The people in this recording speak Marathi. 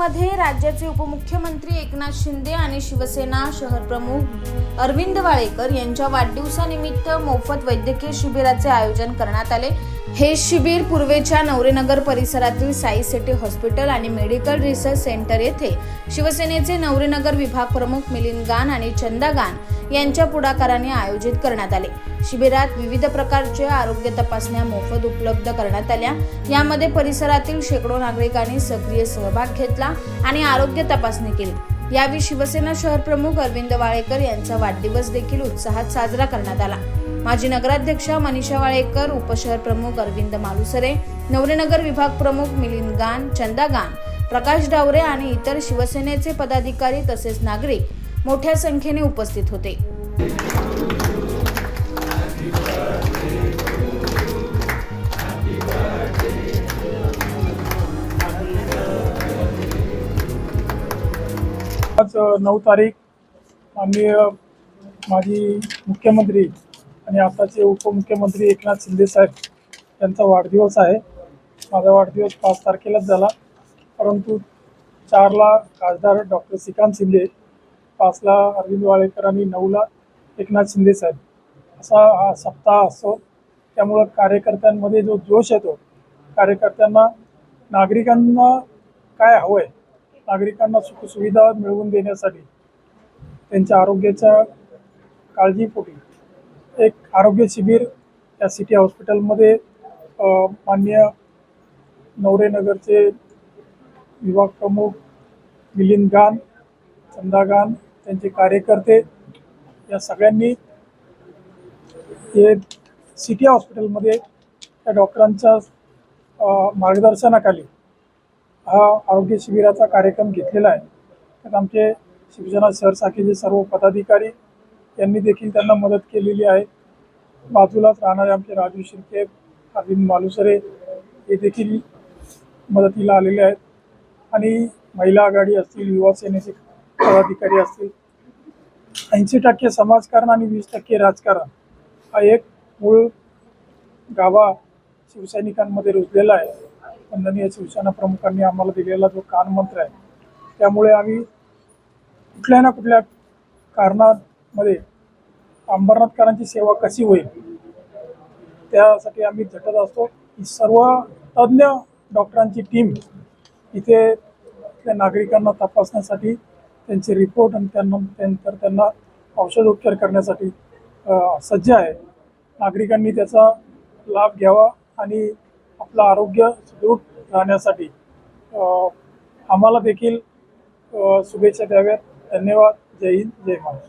राज्याचे उपमुख्यमंत्री एकनाथ शिंदे आणि शिवसेना शहर प्रमुख अरविंद वाळेकर यांच्या वाढदिवसानिमित्त मोफत वैद्यकीय शिबिराचे आयोजन करण्यात आले. हे शिबिर पूर्वेच्या नवरेनगर परिसरातील साई सिटी हॉस्पिटल आणि मेडिकल रिसर्च सेंटर येथे शिवसेनेचे नवरेनगर विभाग प्रमुख मिलिंद गान आणि चंदा गान यांच्या पुढाकाराने आयोजित करण्यात आले. शिबिरात विविध प्रकारच्या आरोग्य तपासण्या मोफत उपलब्ध करण्यात आल्या. यामध्ये परिसरातील शेकडो नागरिकांनी सक्रिय सहभाग घेतला आणि आरोग्य तपासणी केली. यावेळी शिवसेना शहर प्रमुख अरविंद वाळेकर यांचा वाढदिवस देखील उत्साहात साजरा करण्यात आला. माजी नगराध्यक्षा मनीषा वाळेकर उपशहर प्रमुख अरविंद मालुसरे नवरेनगर विभाग प्रमुख मिलिंद गान चंदा गान प्रकाश डावरे आणि इतर शिवसेनेचे पदाधिकारी तसेच नागरिक मोठ्या संख्येने उपस्थित होते. आज नऊ तारीख माननीय माजी मुख्यमंत्री आणि आताचे उपमुख्यमंत्री एकनाथ शिंदे साहेब यांचा वाढदिवस आहे. माझा वाढदिवस पाच तारखेलाच झाला. परंतु चारला खासदार डॉक्टर श्रीकांत शिंदे पाचला अरविंद वाळेकर आणि नऊला एकनाथ शिंदे साहेब. असा हा सप्ताह असतो. त्यामुळं कार्यकर्त्यांमध्ये जो जोश येतो कार्यकर्त्यांना नागरिकांना काय हवं आहे नागरिकांना सुखसुविधा मिळवून देण्यासाठी त्यांच्या आरोग्याच्या काळजीपोटी एक आरोग्य शिबिर या सिटी हॉस्पिटलमध्ये मान्य माननीय नवरेनगरचे विभाग प्रमुख मिलिंद गान चंदा गान त्यांचे कार्यकर्ते या सगळ्यांनी हे सिटी हॉस्पिटलमध्ये त्या डॉक्टरांच्या मार्गदर्शनाखाली हा आरोग्य शिबिराचा कार्यक्रम घेतलेला आहे. त्यात आमचे शिवसेना शहर सर्व पदाधिकारी यांनी देखील त्यांना मदत केलेली आहे. बाजूलाच राहणारे आमचे राजू शिर्के अरविंद मालुसरे हे देखील मदतीला आलेले आहेत. आणि महिला आघाडी असतील युवा सेनेचे पदाधिकारी असतील. ऐंशी टक्के समाजकारण आणि वीस टक्के राजकारण हा एक मूळ गावा शिवसैनिकांमध्ये रुजलेला आहे. वंदनीय शिवसेना प्रमुखांनी आम्हाला दिलेला जो कानमंत्र आहे त्यामुळे आम्ही कुठल्या ना कुठल्या कारणामध्ये अंबरनाथकरांची सेवा कशी होईल त्यासाठी आम्ही झटत असतो. सर्व तज्ज्ञ डॉक्टरांची टीम इथे नागरिकांना तपासण्यासाठी त्यांचे रिपोर्ट आणि त्यांना त्यानंतर त्यांना औषधोपचार करण्यासाठी सज्ज आहे. नागरिकांनी त्याचा लाभ घ्यावा आणि आपलं आरोग्य सुदृढ राहण्यासाठी आम्हाला देखील शुभेच्छा द्याव्यात. धन्यवाद. जय हिंद. जय महाराष्ट्र.